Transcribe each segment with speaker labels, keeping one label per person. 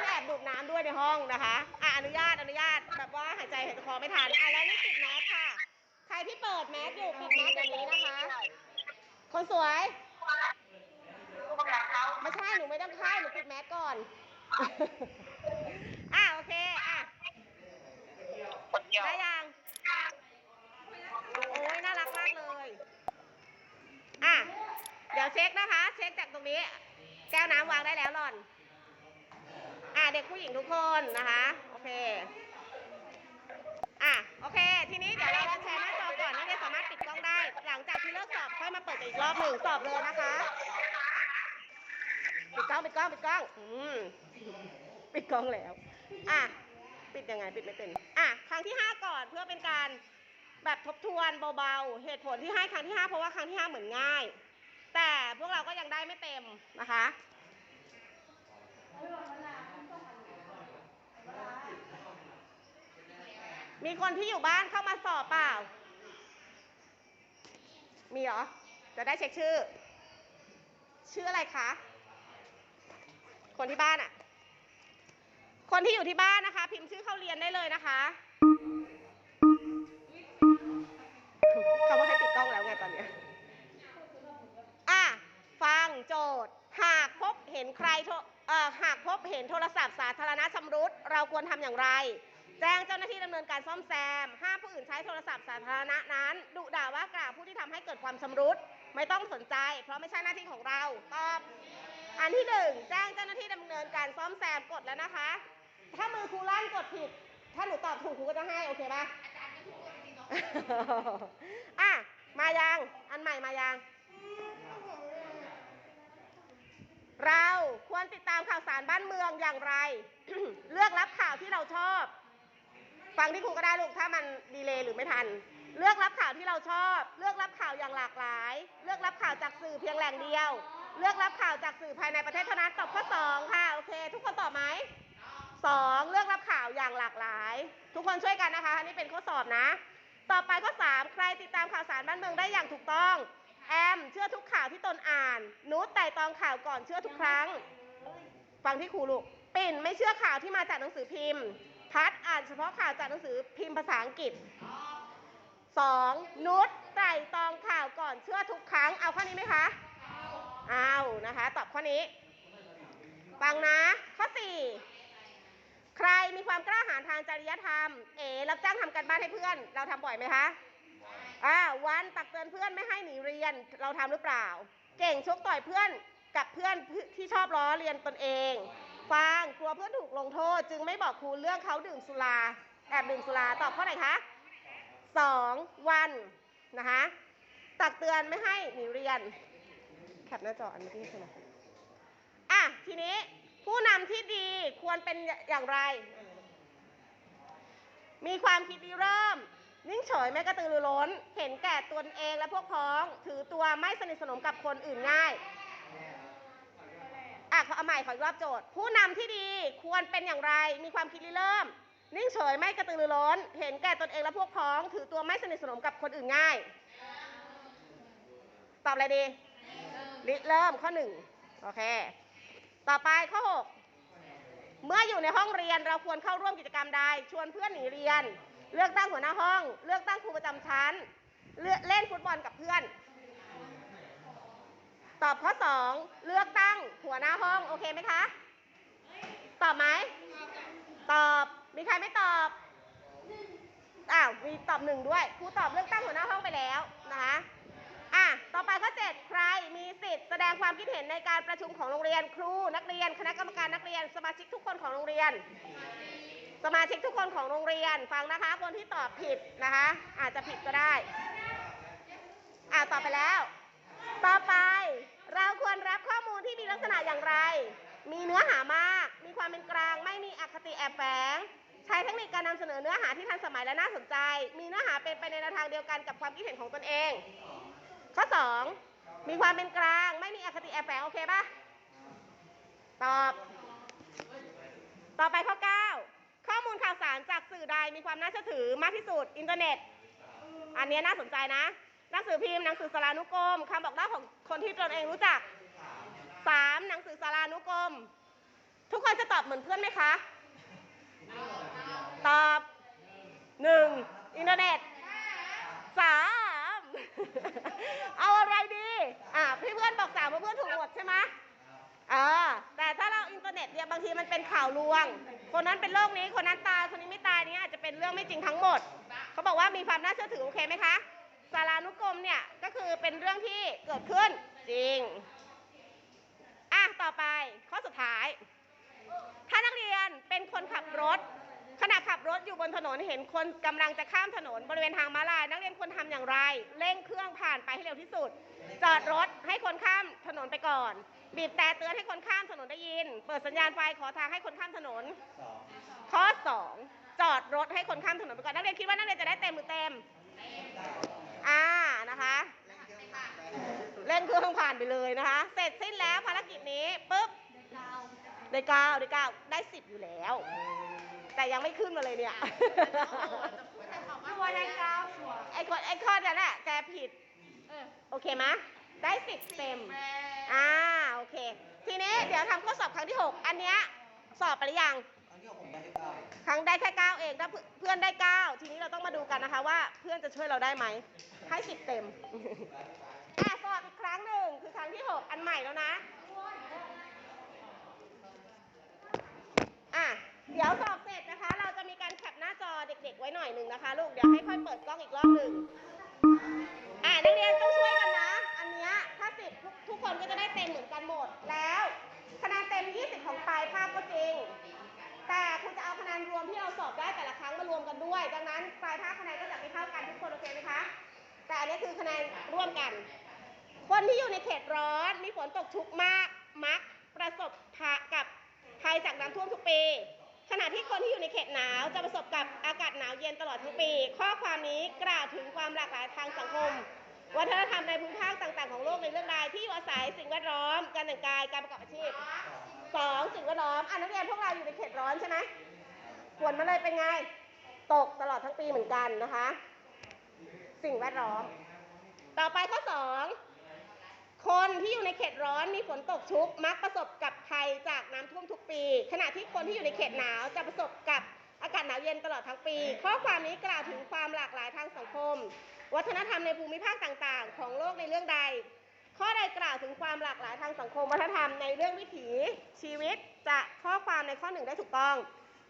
Speaker 1: อนแอบดูดน้ำด้วยในห้องนะคะอะอนุญาตอนุญาตแบบว่าหายใจหายใจคอไม่ทันอะแล้วนี่ปิดแมสค่ะ ใครที่เปิดแมสอยู่ปิดแมสแบบนี้นะคะ คนสวย ไม่ใช่หนูไม่ต้องเข้าหนูปิดแมสก่อน อะโอเคอะ
Speaker 2: คนเดียว
Speaker 1: ได้ยังโอ้ยน่ารักมากเลย อะเดี๋ยวเช็คนะคะ เช็คจากตรงนี้แก้วน้ำวางได้แล้วหล่อน อะ เด็กผู้หญิงทุกคนนะคะ โอเค อะ โอเค ทีนี้เดี๋ยวเราจะแชร์หน้าจอก่อนนักเรียนสามารถปิดกล้องได้ หลังจากที่เลิกสอบค่อยมาเปิดอีกรอบหนึ่งสอบเลยนะคะ ปิดกล้อง ปิดกล้อง ปิดกล้อง อืม ปิดกล้องแล้ว อะ ปิดยังไง ปิดไม่เป็น อะ ครั้งที่ห้าก่อนเพื่อเป็นการแบบทบทวนเบาๆ เหตุผลที่ให้ครั้งที่ห้าเพราะว่าครั้งที่ห้าเหมือนง่าย แต่พวกเราก็ยังได้ไม่เต็มนะคะ มีคนที่อยู่บ้านเข้ามาสอบเปล่า มีเหรอ จะได้เช็คชื่อ ชื่ออะไรคะ คนที่บ้านอะคนที่อยู่ที่บ้านนะคะ พิมพ์ชื่อเข้าเรียนได้เลยนะคะเขาว่าให้ปิดกล้องแล้วไงตอนเนี้ยอะ ฟังโจทย์ หากพบเห็นใครโทรเอ่อหากพบเห็นโทรศัพท์สาธารณะชำรุด เราควรทำอย่างไร แจ้งเจ้าหน้าที่ดำเนินการซ่อมแซม ห้ามผู้อื่นใช้โทรศัพท์สาธารณะนั้น ดุด่าว่ากล่าวผู้ที่ทำให้เกิดความชำรุด ไม่ต้องสนใจ เพราะไม่ใช่หน้าที่ของเรา ตอบ อันที่หนึ่งแจ้งเจ้าหน้าที่ดำเนินการซ่อมแซมกดแล้วนะคะ ถ้ามือครูลั่นกดผิด ถ้าหนูตอบถูกครูก็จะให้ โอเคปะ อะ มายัง อันใหม่มายัง เราควรติดตามข่าวสารบ้านเมืองอย่างไร เลือกรับข่าวที่เราชอบ ฟังที่ครูก็ได้ลูกถ้ามันดีเลย์หรือไม่ทัน เลือกรับข่าวที่เราชอบ เลือกรับข่าวอย่างหลากหลาย เลือกรับข่าวจากสื่อเพียงแหล่งเดียว เลือกรับข่าวจากสื่อภายในประเทศเท่านั้นตอบข้อสองค่ะโอเค ทุกคนตอบไหมสองเลือกรับข่าวอย่างหลากหลาย ทุกคนช่วยกันนะคะอันนี้เป็นข้อสอบนะ ต่อไปข้อสามใครติดตามข่าวสารบ้านเมืองได้อย่างถูกต้องแอมเชื่อทุกข่าวที่ตนอ่านนุชไต่ตองข่าวก่อนเชื่อทุกครั้ง ฟังที่ครูลูกปิ่นไม่เชื่อข่าวที่มาจากหนังสือพิมพ์ พัดอ่านเฉพาะข่าวจากหนังสือพิมพ์ภาษาอังกฤษสองนุชไต่ตองข่าวก่อนเชื่อทุกครั้ง เอาข้อนี้ไหมคะเอานะคะ ตอบข้อนี้ฟังนะ ข้อสี่ใครมีความกล้าหาญทางจริยธรรม เอรับจ้างทำการบ้านให้เพื่อน เราทำบ่อยไหมคะอ่าวันตักเตือนเพื่อนไม่ให้หนีเรียน เราทำหรือเปล่า เก่งชกต่อยเพื่อนกับเพื่อนที่ชอบล้อเรียนตนเอง ฟังกลัวเพื่อนถูกลงโทษ จึงไม่บอกครูเรื่องเขาดื่มสุราแอบดื่มสุราตอบข้อไหนคะสองวันนะคะตักเตือนไม่ให้หนีเรียนแคปหน้าจออันนี้ใช่ไหมอะทีนี้ผู้นำที่ดีควรเป็นอย่างไร มีความคิดริเริ่ม นิ่งเฉยไม่กระตือรือร้น เห็นแก่ตนเองและพวกพ้อง ถือตัวไม่สนิทสนมกับคนอื่นง่าย อะขอเอาใหม่ขออีกรอบโจทย์ ผู้นำที่ดีควรเป็นอย่างไร มีความคิดริเริ่ม นิ่งเฉยไม่กระตือรือร้น เห็นแก่ตนเองและพวกพ้อง ถือตัวไม่สนิทสนมกับคนอื่นง่าย ตอบอะไรดีริเริ่มข้อหนึ่งโอเค ต่อไปข้อหกเมื่ออยู่ในห้องเรียนเราควรเข้าร่วมกิจกรรมใด ชวนเพื่อนหนีเรียน เลือกตั้งหัวหน้าห้อง เลือกตั้งครูประจำชั้นเลเล่นฟุตบอลกับเพื่อน ตอบข้อสองเลือกตั้งหัวหน้าห้องโอเคไหมคะ ตอบไหม ตอบ มีใครไม่ตอบ อ้าว มีตอบหนึ่งด้วย ครูตอบเลือกตั้งหัวหน้าห้องไปแล้วนะคะ อะ ต่อไปข้อเจ็ดใครมีสิทธิ์แสดงความคิดเห็นในการประชุมของโรงเรียนครู นักเรียน คณะกรรมการนักเรียน สมาชิกทุกคนของโรงเรียน สมาชิกทุกคนของโรงเรียน ฟังนะคะ คนที่ตอบผิดนะคะ อาจจะผิดก็ได้ อะ ตอบไปแล้วต่อไป เราควรรับข้อมูลที่มีลักษณะอย่างไร มีเนื้อหามาก มีความเป็นกลาง ไม่มีอคติแอบแฝง ใช้เทคนิคการนำเสนอเนื้อหาที่ทันสมัยและน่าสนใจ มีเนื้อหาเป็นไปในแนวทางเดียวกันกับความคิดเห็นของตนเอง ข้อ 2 มีความเป็นกลาง ไม่มีอคติแอบแฝงโอเคปะตอบ ต่อไปข้อ 9 ข้อมูลข่าวสารจากสื่อใดมีความน่าเชื่อถือมากที่สุด อินเทอร์เน็ต อันนี้น่าสนใจนะ หนังสือพิมพ์หนังสือสารานุกรมคำบอกเล่าของคนที่ตนเองรู้จัก 3. หนังสือสารานุกรม ทุกคนจะตอบเหมือนเพื่อนไหมคะ ตอบหนึ่งอินเทอร์เน็ตสามเอาอะไรดีอะพี่เพื่อนบอกสามว่าเพื่อนถูกหมดใช่ไหมอ่าแต่ถ้าเราอินเทอร์เน็ตเนี่ยบางทีมันเป็นข่าวลวง คนนั้นเป็นโรคนี้คนนั้นตายคนนี้ไม่ตายเนี่ยอาจจะเป็นเรื่องไม่จริงทั้งหมด เขาบอกว่ามีความน่าเชื่อถือโอเคไหมคะ สารานุกรมเนี่ยก็คือเป็นเรื่องที่เกิดขึ้นจริง อะต่อไปข้อสุดท้าย ถ้านักเรียนเป็นคนขับรถขณะขับรถอยู่บนถนนเห็นคนกำลังจะข้ามถนนบริเวณทางม้าลาย นักเรียนควรทำอย่างไร เร่งเครื่องผ่านไปให้เร็วที่สุด จอดรถให้คนข้ามถนนไปก่อน บีบแต่เตือนให้คนข้ามถนนได้ยิน เปิดสัญญาณไฟขอทางให้คนข้ามถนน ข้อ 2 จอดรถให้คนข้ามถนนไปก่อน นักเรียนคิดว่านักเรียนจะได้เต็มหรือเต็ม อ่านะคะเร่งเครื่องผ่านไปเลยนะคะ เสร็จสิ้นแล้วภารกิจนี้ปุ๊บได้เก้าได้เก้าได้สิบอยู่แล้ว แต่ยังไม่ขึ้นมาเลยเนี่ย
Speaker 3: ตัวได้เก้าชัวร์
Speaker 1: ไอ้คนไอ้ข้อนั้นแหละแกผิด
Speaker 3: เออ
Speaker 1: โอเคไหมได้สิบเต็ม
Speaker 3: แม่
Speaker 1: อ่าโอเค ทีนี้เดี๋ยวทำข้อสอบครั้งที่6อันเนี้ยสอบไปหรือยังค รั้งได้แค่เก้าเองถ้าเพื่อนเพื่อนได้เก้าทีนี้เราต้องมาดูกันนะคะว่าเพื่อนจะช่วยเราได้ไหมให้สิบเต็มอะสอบอีกครั้งหนึ่งคือครั้งที่ 6 อันใหม่แล้วนะอะเดี๋ยวสอบเสร็จนะคะ เราจะมีการแคปหน้าจอเด็ก ๆ ไว้หน่อยหนึ่งนะคะ ลูกเดี๋ยวให้ค่อยเปิดกล้องอีกรอบหนึ่งอะนักเรียนต้องช่วยกันนะ อันเนี้ยถ้าสิบทุกทุกคนก็จะได้เต็มเหมือนกันหมดแล้วคะแนนเต็ม 20 ของปลายภาคก็จริง แต่คุณจะเอาคะแนนรวมที่เราสอบได้แต่ละครั้งมารวมกันด้วย ดังนั้นปลายภาคคะแนนก็จะไม่เท่ากันทุกคนโอเคไหมคะ แต่อันนี้คือคะแนนร่วมกัน คนที่อยู่ในเขตร้อนมีฝนตกชุกมากมักประสบภากับภัยจากน้ำท่วมทุกปีขณะที่คนที่อยู่ในเขตหนาวจะประสบกับอากาศหนาวเย็นตลอดทั้งปี ข้อความนี้กล่าวถึงความหลากหลายทางสังคม วัฒนธรรมในภูมิภาคต่าง ๆ ของโลกในเรื่องใดที่อยู่อาศัยสิ่งแวดล้อม การแต่งกายการประกอบอาชีพ สองสิ่งแวดล้อมอะนักเรียนพวกเราอยู่ในเขตร้อนใช่ไหมฝนมาเลยเป็นไง ตกตลอดทั้งปีเหมือนกันนะคะ สิ่งแวดล้อม ต่อไปข้อสองคนที่อยู่ในเขตร้อนมีฝนตกชุก มักประสบกับภัยจากน้ำท่วมทุกปี ขณะที่คนที่อยู่ในเขตหนาวจะประสบกับอากาศหนาวเย็นตลอดทั้งปี ข้อความนี้กล่าวถึงความหลากหลายทางสังคม วัฒนธรรมในภูมิภาคต่างๆ ของโลกในเรื่องใด ข้อใดกล่าวถึงความหลากหลายทางสังคมวัฒนธรรมในเรื่องวิถีชีวิตจะข้อความในข้อหนึ่งได้ถูกต้อง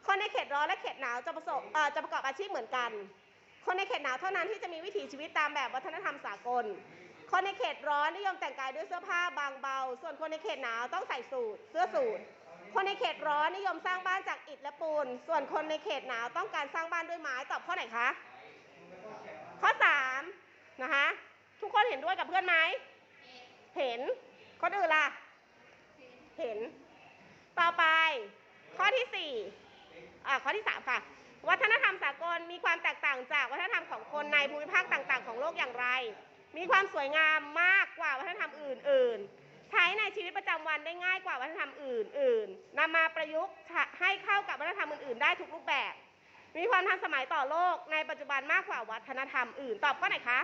Speaker 1: คนในเขตร้อนและเขตหนาวจะประสบจะประกอบอาชีพเหมือนกัน คนในเขตหนาวเท่านั้นที่จะมีวิถีชีวิตตามแบบวัฒนธรรมสากล คนในเขตร้อนนิยมแต่งกายด้วยเสื้อผ้าบางเบา ส่วนคนในเขตหนาวต้องใส่สูทเสื้อสูทคนในเขตร้อนนิยมสร้างบ้านจากอิฐและปูน ส่วนคนในเขตหนาวต้องการสร้างบ้านด้วยไม้ตอบข้อไหนคะ ข้อสามนะคะทุกคนเห็นด้วยกับเพื่อนไหม เห็น คนอื่นล่ะ เห็น ต่อไป ข้อที่สี่อ่าข้อที่สามค่ะ วัฒนธรรมสากลมีความแตกต่างจากวัฒนธรรมของคนในภูมิภาคต่างๆ ของโลกอย่างไร มีความสวยงามมากกว่าวัฒนธรรมอื่น ๆ ใช้ในชีวิตประจำวันได้ง่ายกว่าวัฒนธรรมอื่น ๆนำมาประยุกต์ให้เข้ากับวัฒนธรรมอื่น ๆ ได้ทุกรูปแบบ มีความทันสมัยต่อโลกในปัจจุบันมากกว่าวัฒนธรรมอื่น ตอบข้อไหนคะ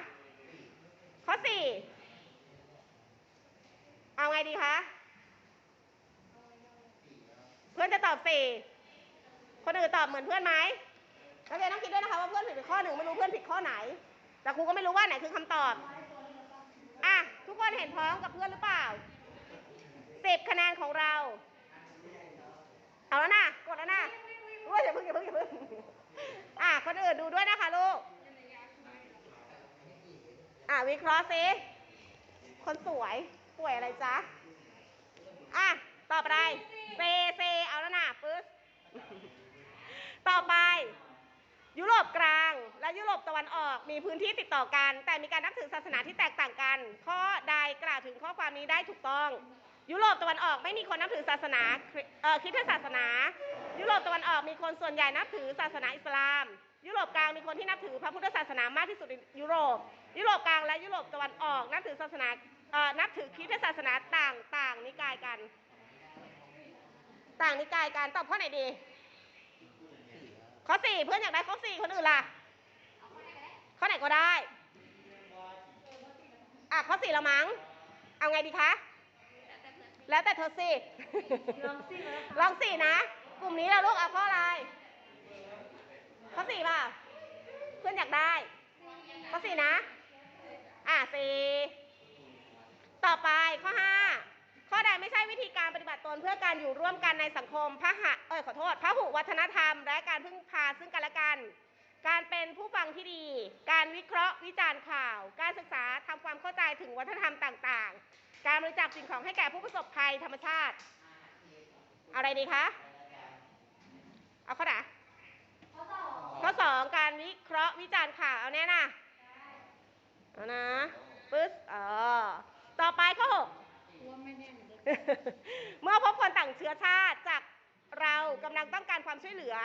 Speaker 1: ข้อสี่ เอาไงดีคะ เพื่อนจะตอบสี่ คนอื่นตอบเหมือนเพื่อนไหมนักเรียนต้องคิดด้วยนะคะว่าเพื่อนผิดไปข้อหนึ่งไม่รู้เพื่อนผิดข้อไหน แต่ครูก็ไม่รู้ว่าไหนคือคำตอบ อะ ทุกคนเห็นพร้อมกับเพื่อนหรือเปล่าสิบคะแนนของเรา เอาแล้วนะ กดแล้วนะอุ้ยอย่าเพิ่งอย่าเพิ่งอย่าเพิ่งอะ คนอื่นดูด้วยนะคะลูก อะ วิเคราะห์ซิคนสวย สวยอะไรจ๊ะ อะตอบอไรเซเซเอาแล้วนะปึ๊ดต่อไป ยุโรปกลางและยุโรปตะวันออกมีพื้นที่ติดต่อกัน แต่มีการนับถือศาสนาที่แตกต่างกัน ข้อใดกล่าวถึงข้อความนี้ได้ถูกต้อง ยุโรปตะวันออกไม่มีคนนับถือศาสนาคริสตศาสนา ยุโรปตะวันออกมีคนส่วนใหญ่นับถือศาสนาอิสลามยุโรปกลางมีคนที่นับถือพระพุทธศาสนามากที่สุดในยุโรป ยุโรปกลางและยุโรปตะวันออกนับถือศาสนา นับถือคริสตศาสนาต่างต่างนิกายกัน ต่างนิกายกันตอบข้อไหนดี ข้อสี่เพื่อนอยากได้ข้อสี่คนอื่นล่ะ ข้อไหนก็ได้อะข้อสี่ละมั้ง เอาไงดีคะ แล้วแต่เธอสิ
Speaker 3: ลองสิเลยค่ะ
Speaker 1: ลองสี่นะ กลุ่มนี้เราลูกเอาข้ออะไร ข้อสี่เปล่าเพื่อนอยากได้ ข้อสี่นะ อะสี่ ต่อไปข้อห้าข้อใดไม่ใช่วิธีการปฏิบัติตนเพื่อการอยู่ร่วมกันในสังคมพระหะเอ้ยขอโทษพระหุวัฒนธรรม และการพึ่งพาซึ่งกันและกัน การเป็นผู้ฟังที่ดี การวิเคราะห์วิจารณ์ข่าว การศึกษาทำความเข้าใจถึงวัฒนธรรมต่างๆ การบริจาคสิ่งของให้แก่ผู้ประสบภัยธรรมชาติเอาอะไรดีคะเอาข้อไหนข้อสองการวิเคราะห์วิจารณ์ข่าวเอาแน่นะเอานะปึ๊บเออ ต่อไปข้อหก
Speaker 3: เมื่
Speaker 1: อพบคนต่างเชื้อชาติจากเรากำลังต้องการความช่วยเหลือ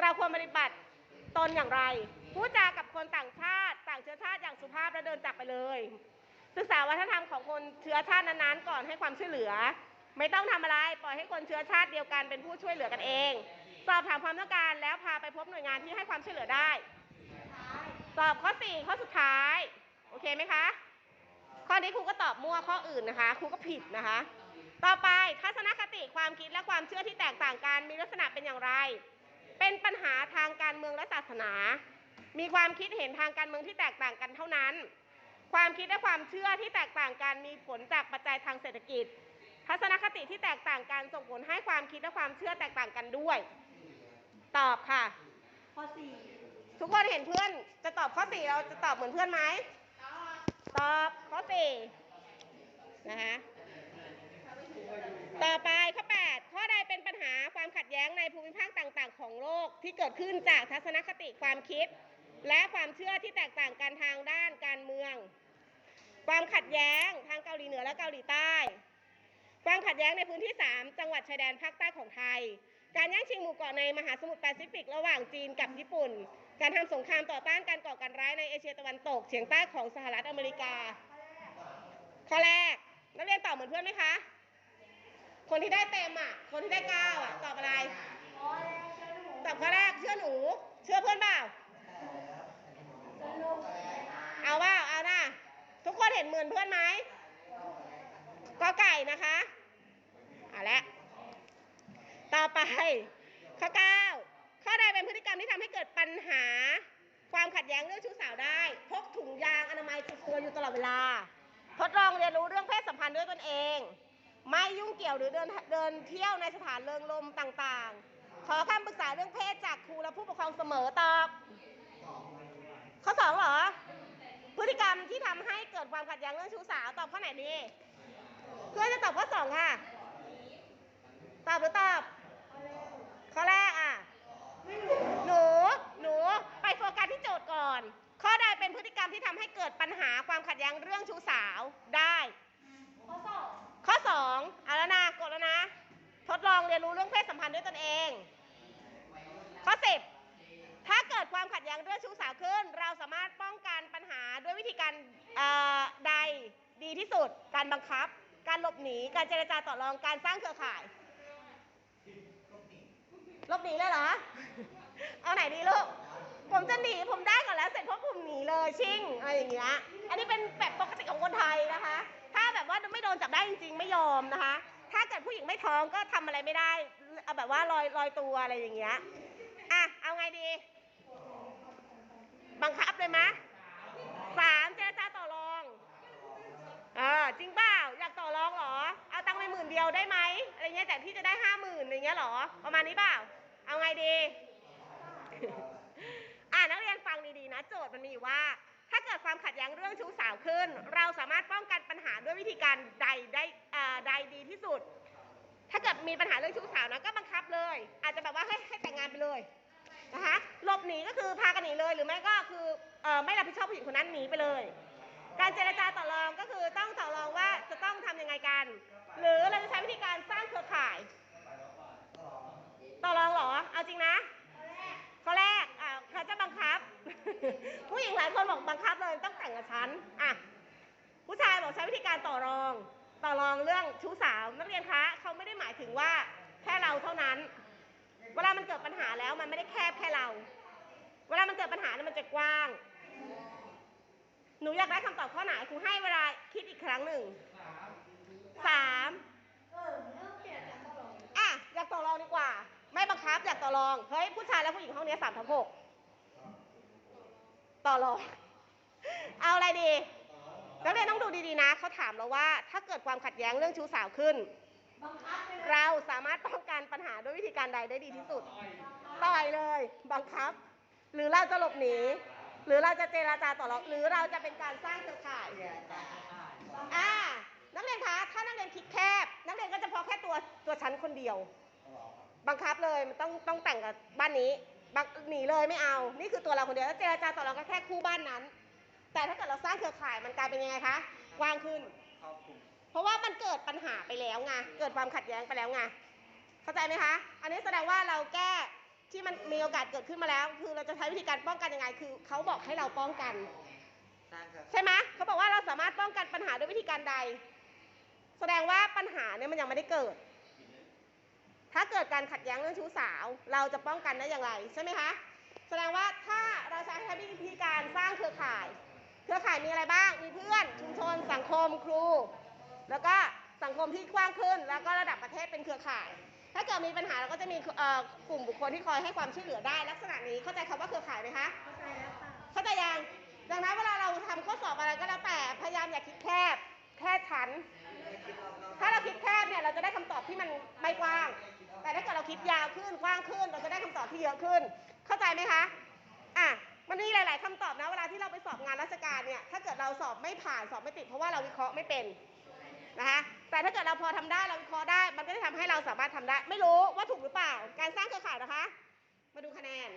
Speaker 1: เราควรปฏิบัติตนอย่างไร พูดจากับคนต่างชาติ ต่างเชื้อชาติอย่างสุภาพและเดินจากไปเลย ศึกษาวัฒนธรรมของคนเชื้อชาตินั้นๆ ก่อนให้ความช่วยเหลือ ไม่ต้องทำอะไร ปล่อยให้คนเชื้อชาติเดียวกันเป็นผู้ช่วยเหลือกันเอง สอบถามความต้องการแล้วพาไปพบหน่วยงานที่ให้ความช่วยเหลือได้ตอบข้อ4ข้อสุดท้าย โอเคไหมคะ ข้อนี้ครูก็ตอบมั่วข้ออื่นนะคะครูก็ผิดนะคะ ต่อไปทัศนคติความคิดและความเชื่อที่แตกต่างกันมีลักษณะเป็นอย่างไร เป็นปัญหาทางการเมืองและศาสนา มีความคิดเห็นทางการเมืองที่แตกต่างกันเท่านั้น ความคิดและความเชื่อที่แตกต่างกันมีผลจากปัจจัยทางเศรษฐกิจ ทัศนคติที่แตกต่างกันส่งผลให้ความคิดและความเชื่อแตกต่างกันด้วย ตอบค่ะ
Speaker 3: ข้อสี่
Speaker 1: ทุกคนเห็นเพื่อนจะตอบข้อสี่เราจะตอบเหมือนเพื่อนไหม ตอบข้อสี่นะคะต่อไปข้อ 8 ข้อใดเป็นปัญหาความขัดแย้งในภูมิภาคต่างๆ ของโลกที่เกิดขึ้นจากทัศนคติความคิด และความเชื่อที่แตกต่างกันทางด้านการเมือง ความขัดแย้งทางเกาหลีเหนือและเกาหลีใต้ ความขัดแย้งในพื้นที่ 3 จังหวัดชายแดนภาคใต้ของไทย การแย่งชิงหมู่เกาะในมหาสมุทรแปซิฟิกระหว่างจีนกับญี่ปุ่น การทำสงครามต่อต้านการก่อการร้ายในเอเชียตะวันตกเฉียงใต้ของสหรัฐอเมริกา ข้อแรกนักเรียนตอบเหมือนเพื่อนไหมคะ คนที่ได้เต็มอะ คนที่ได้เก้าอะ ตอบอะไร ตอบข้อแรกเชื่อหนู เชื่อเพื่อนเปล่า เอาว่าเอานะทุกคนเห็นเหมือนเพื่อนไหมก็ไก่นะคะ เอาละ ต่อไปข้อ9 ข้อใดเป็นพฤติกรรมที่ทำให้เกิดปัญหา ความขัดแย้งเรื่องชู้สาวได้ พกถุงยางอนามัยติดตัวอยู่ตลอดเวลา ทดลองเรียนรู้เรื่องเพศสัมพันธ์ด้วยตนเอง ไม่ยุ่งเกี่ยวหรือเดินเดินเที่ยวในสถานเริงรมต่างๆ ขอคำปรึกษาเรื่องเพศจากครูและผู้ปกครองเสมอตอบ ข้อสองเหรอ พฤติกรรมที่ทำให้เกิดความขัดแย้งเรื่องชู้สาวตอบข้อไหนดีเพื่อจะตอบข้อสองค่ะ ตอบหรือตอบ ข้อแรกอะ หนู หนูไปโฟกัสที่โจทย์ก่อน ข้อใดเป็นพฤติกรรมที่ทำให้เกิดปัญหาความขัดแย้งเรื่องชู้สาวได้
Speaker 3: ข้อสอง
Speaker 1: ข้อสองเอาแล้วนะกดแล้วนะ ทดลองเรียนรู้เรื่องเพศสัมพันธ์ด้วยตนเอง ข้อสิบถ้าเกิดความขัดแย้งเรื่องชู้สาวขึ้น เราสามารถป้องกันปัญหาด้วยวิธีการเอ่อใดดีที่สุด การบังคับ การหลบหนี การเจรจาต่อรอง การสร้างเครือข่าย ลบหนีเลยเหรอ เอาไหนดีลูก ผมจะหนี ผมได้ก่อนแล้วเสร็จเพราะผมหนีเลยชิ่งอะไรอย่างเงี้ย อันนี้เป็นแบบปกติของคนไทยนะคะ ถ้าแบบว่าไม่โดนจับได้จริงๆ ไม่ยอมนะคะ ถ้าเกิดผู้หญิงไม่ท้องก็ทำอะไรไม่ได้เอาแบบว่าลอยลอยตัวอะไรอย่างเงี้ย อะ เอาไงดี บังคับเลยมะสามเจรจาต่อรองเออจริงเปล่าอยากต่อรองเหรอ เอาตังค์ไปหมื่นเดียวได้ไหมอะไรเงี้ยแต่พี่จะได้ห้าหมื่นอะไรเงี้ยเหรอ ประมาณนี้เปล่า เอาไงดี อ่านักเรียนฟังดีๆนะ โจทย์มันมีว่า ถ้าเกิดความขัดแย้งเรื่องชู้สาวขึ้น เราสามารถป้องกันปัญหาด้วยวิธีการใดได้ใดดีที่สุด ถ้าเกิดมีปัญหาเรื่องชู้สาวนะก็บังคับเลย อาจจะแบบว่าให้ให้แต่งงานไปเลยนะคะหลบหนีก็คือพากันหนีเลยหรือไม่ก็คืออไม่รับผิดชอบผู้หญิงคนนั้นหนีไปเลย การเจรจาต่อรองก็คือต้องต่อรองว่าจะต้องทำยังไงกัน หรือเราจะใช้วิธีการสร้างเครือข่าย ต่อรองเหรอ เอา จริงนะ ข้อแรกอ่าเขาจะบังคับ ผู้หญิงหลายคนบอกบังคับเลยต้องแต่งกับฉันอะผู้ชายบอกใช้วิธีการต่อรอง ต่อรองเรื่องชู้สาวนักเรียนคะเขาไม่ได้หมายถึงว่าแค่เราเท่านั้น เวลามันเกิดปัญหาแล้วมันไม่ได้แคบแค่เรา เวลามันเกิดปัญหาเนี่ยมันจะกว้าง หนูอยากได้คำตอบข้อไหนครูให้เวลาคิดอีกครั้งหนึ่งสาม
Speaker 3: เออเรื่องเปลี่ยนจากตลอด
Speaker 1: อะอยากต่อรองดีกว่า ไม่บังคับอยากต่อรอง เฮ้ยผู้ชายและผู้หญิงห้องนี้สามทับหกต่อรอง เอาอะไรดีนักเรียนต้องดูดีๆนะ เขาถามเราว่า ถ้าเกิดความขัดแย้งเรื่องชู้สาวขึ้น
Speaker 3: เลย
Speaker 1: เราสามารถป้องกันปัญหาด้วยวิธีการใดได้ดีที่สุด ต่อยเลย บังคับ หรือเราจะหลบหนี หรือเราจะเจราจาต่อรอง หรือเราจะเป็นการสร้างเครือข่ายอ่านักเรียนคะ ถ้านักเรียนคิดแคบ นักเรียนก็จะพอแค่ตัวตัวชั้นคนเดียว บังคับเลยมันต้องต้องแต่งกับบ้านนี้บังหนีเลยไม่เอา นี่คือตัวเราคนเดียวแล้วเจรจาต่อรองก็แค่คู่บ้านนั้น แต่ถ้าเกิดเราสร้างเครือข่ายมันกลายเป็นยังไงคะกว้างขึ้นเพราะว่ามันเกิดปัญหาไปแล้วไงเกิดความขัดแย้งไปแล้วไงเข้าใจไหมคะ อันนี้แสดงว่าเราแก้ที่มันมีโอกาสเกิดขึ้นมาแล้ว คือเราจะใช้วิธีการป้องกันยังไง คือเขาบอกให้เราป้องกันใช่ไหมเขาบอกว่าเราสามารถป้องกันปัญหาด้วยวิธีการใด แสดงว่าปัญหาเนี่ยมันยังไม่ได้เกิด ถ้าเกิดการขัดแย้งเรื่องชู้สาว เราจะป้องกันได้อย่างไรใช่ไหมคะ แสดงว่าถ้าเราใช้วิธีการสร้างเครือข่าย เครือข่ายมีอะไรบ้าง มีเพื่อนชุมชน สังคมครู แล้วก็สังคมที่กว้างขึ้น แล้วก็ระดับประเทศเป็นเครือข่าย ถ้าเกิดมีปัญหาเราก็จะมีเอ่อกลุ่มบุคคลที่คอยให้ความช่วยเหลือได้ลักษณะนี้เข้าใจคำว่าเครือข่ายไหมคะ
Speaker 3: เข้าใจแล้วค่ะ
Speaker 1: เข้าใจยังดังนั้นเวลาเราทำข้อสอบอะไรก็แล้วแต่พยายามอย่าคิดแคบแค่ชั้นถ้าเราคิดแคบเนี่ยเราจะได้คำตอบที่มันไม่กว้าง แต่ถ้าเกิดเราคิดยาวขึ้นกว้างขึ้น เราจะได้คำตอบที่เยอะขึ้น เข้าใจไหมคะอะมันมีหลาย ๆคำตอบนะเวลาที่เราไปสอบงานราชการเนี่ยถ้าเกิดเราสอบไม่ผ่านสอบไม่ติด เพราะว่าเราวิเคราะห์ไม่เป็นนะคะแต่ถ้าเกิดเราพอทำได้เราวิเคราะห์ได้ มันก็จะทำให้เราสามารถทำได้ ไม่รู้ว่าถูกหรือเปล่า การสร้างเครือข่ายนะคะ มาดูคะแนน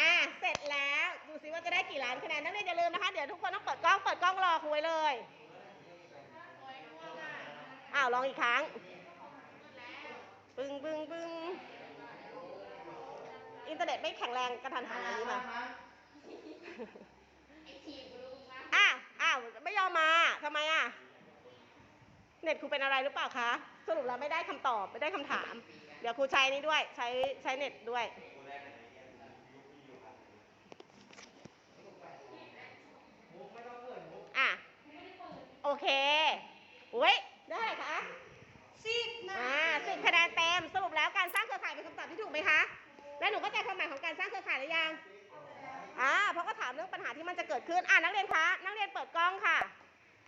Speaker 1: อะเสร็จแล้วดูซิว่าจะได้กี่ล้านคะแนนนักเรียนอย่าลืมนะคะ เดี๋ยวทุกคนต้องเปิดกล้องเปิดกล้องรอครูไว้เลยอ้าวลองอีกครั้ง ปึ้งปึ้งปึ้งอินเทอร์เน็ตไม่แข็งแรงกระทันหันอย่างนี้มาอ้าวอ้าวไม่ยอมมาทำไมอะ เน็ตครูเป็นอะไรหรือเปล่าคะ สรุปแล้วไม่ได้คำตอบไม่ได้คำถาม เดี๋ยวครูใช้นี้ด้วย ใช้ใช้เน็ตด้วยอะโอเคอุ้ยได้เท่าไหร่คะสิบ อ่าสิบคะแนนเต็มสรุปแล้วการสร้างเครือข่ายเป็นคำตอบที่ถูกไหมคะ แล้วหนูเข้าใจความหมายของการสร้างเครือข่ายหรือยังอ่าเพราะก็ถามเรื่องปัญหาที่มันจะเกิดขึ้นอ่านักเรียนคะนักเรียนเปิดกล้องค่ะ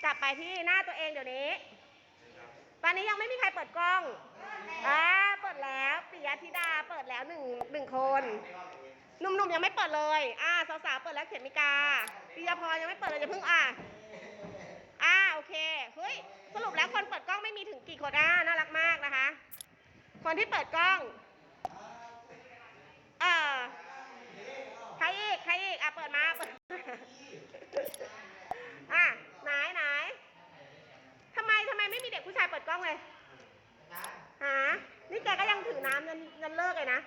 Speaker 1: กลับไปที่หน้าตัวเองเดี๋ยวนี้ ตอนนี้ยังไม่มีใครเปิดกล้องอ่าเปิดแล้วปิยธิดาเปิดแล้วหนึ่งหนึ่งคนหนุ่มๆยังไม่เปิดเลยอ่าสาวๆเปิดแล้วเขมิกาปิยพรยังไม่เปิดเลยอย่าเพิ่งอะอ่าโอเคเฮ้ย สรุปแล้วคนเปิดกล้องไม่มีถึงกี่คนอ่าน่ารักมากนะคะ คนที่เปิดกล้องเออใครอีกใครอีกอะเปิดมาเปิดอะไหนไหนทำไมทำไมไม่มีเด็กผู้ชายเปิดกล้องเลยหานี่แกก็ยังถือน้ำยันยันเลิกเลยนะ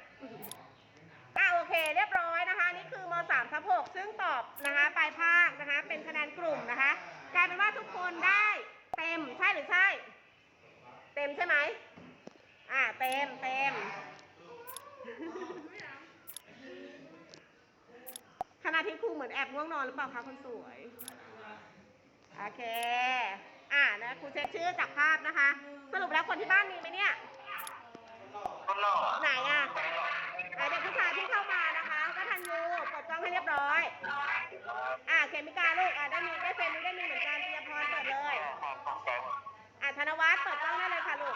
Speaker 1: อะโอเค เรียบร้อยนะคะ นี่คือม3ทับ6ซึ่งตอบนะคะปลายภาคนะคะ เป็นคะแนนกลุ่มนะคะกลายเป็นว่าทุกคนได้ ต็มใช่หรือใช่ เต็มใช่ไหมอ่าเต็มเต็มขณะที่ครูเหมือนแอบง่วงนอนหรือเปล่าคะคนสวยโอเคอ่านะครูเช็คชื่อจากภาพนะคะ สรุปแล้วคนที่บ้านมีไหมเนี่ย
Speaker 2: ข้างนอก
Speaker 1: ไหนอะไหนเด็กผู้ชายที่เข้ามานะคะก็ทันยูเปิดกล้องให้เรียบร้อย อ่าเคมิกาลูกอ่าได้มีได้เฟรนนี้ได้มีเหมือนกันปิยพรเปิดเลยอ่าธ นวัฒน์เปิดกล้องได้เลยค่ะลูก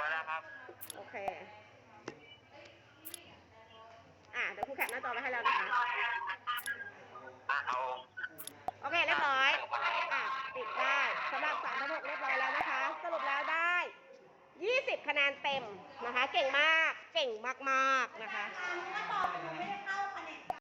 Speaker 2: มาแล้วครับ
Speaker 1: โอเค อ่าเดี๋ยวครูแคปหน้าจอไว้ให้แล้วนะคะ
Speaker 2: เอา
Speaker 1: โอเค เรียบร้อย อะปิดได้สำหรับสามทับหกเรียบร้อยแล้วนะคะ สรุปแล้วได้ 20 คะแนนเต็มนะคะ เก่งมาก เก่งมากๆนะคะ